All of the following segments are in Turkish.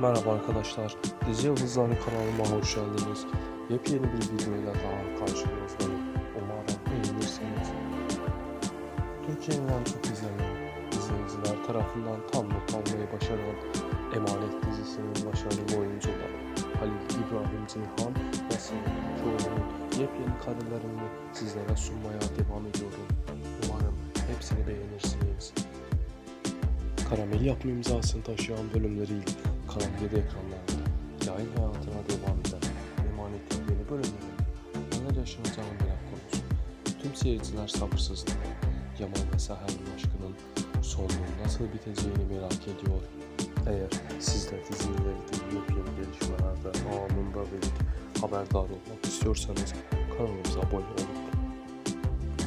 Merhaba arkadaşlar, Dizi Yıldızları kanalıma hoş geldiniz. Yepyeni bir videoyla daha karşınızdayım. Umarım beğenirsiniz. Türkiye'nin en çok izlenen izleyiciler tarafından tam not almayı başaran Emanet dizisinin başarılı oyuncuları Halil İbrahim Ceyhan ve Sayın Çoğlu'nun yepyeni karelerini sizlere sunmaya devam ediyorum. Karamel yapma imzasını taşıyan bölümleriyle Kanal 7 ekranlarda yayın hayatına devam eden Emanet'in yeni bölümleri neler yaşanacağını merak konusu. Tüm seyirciler sabırsızlıkla Yaman ve Seher'in aşkının sonunun nasıl biteceğini merak ediyor. Eğer siz de diziyle ilgili yepyeni gelişmelerde anında ve haberdar olmak istiyorsanız kanalımıza abone olup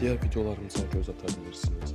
diğer videolarımıza göz atabilirsiniz.